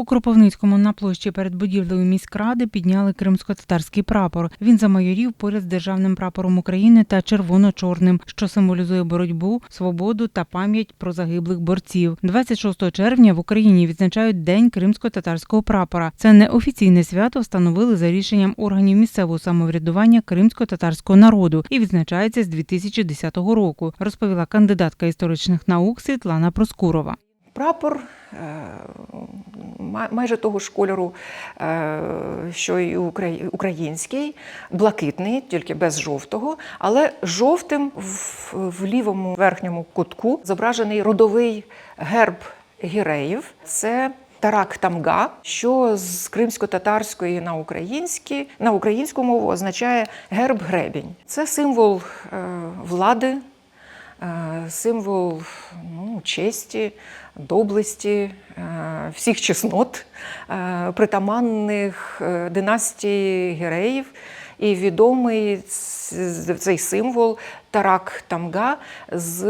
У Кропивницькому на площі перед будівлею міськради підняли кримсько-татарський прапор. Він замайорів поряд з державним прапором України та червоно-чорним, що символізує боротьбу, свободу та пам'ять про загиблих борців. 26 червня в Україні відзначають День кримсько-татарського прапора. Це неофіційне свято встановили за рішенням органів місцевого самоврядування кримсько-татарського народу і відзначається з 2010 року, розповіла кандидатка історичних наук Світлана Проскурова. Прапор е, майже того ж кольору, е, що укра- український, блакитний, тільки без жовтого, але жовтим в, лівому верхньому кутку зображений родовий герб гіреїв. Це Тарак Тамга, що з кримсько-татарської на українські, на українську мову означає герб гребінь. Це символ е, влади, символ ну, честі, доблесті, е, всіх чеснот, е, притаманних е, династії гіреїв. І відомий цей символ Тарак Тамга з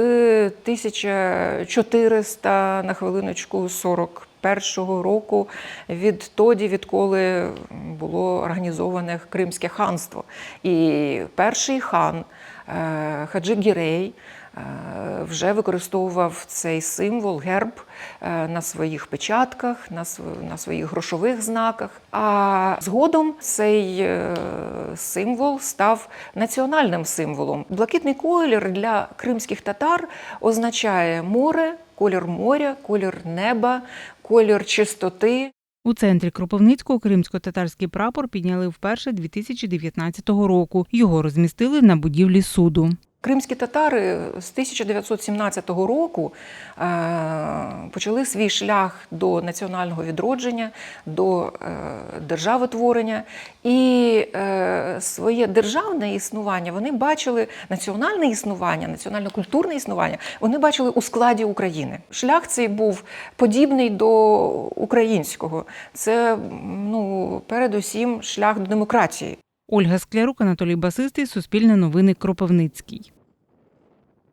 1400 на хвилиночку 41 року, відтоді, відколи було організоване Кримське ханство. І перший хан е, Хаджи Гірей е, вже використовував цей символ, герб е, на своїх печатках, на своїх грошових знаках. А згодом цей е, символ став національним символом. Блакитний колір для кримських татар означає море, колір моря, колір неба, колір чистоти. У центрі Кропивницького кримсько-татарський прапор підняли вперше 2019 року. Його розмістили на будівлі суду. Кримські татари з 1917 року е, почали свій шлях до національного відродження, до е, державотворення і е, своє державне існування вони бачили національне існування, національно-культурне існування. Вони бачили у складі України. Шлях цей був подібний до українського. Це ну передусім шлях до демократії. Ольга Склярук, Анатолій Басистий, Суспільне новини Кропивницький.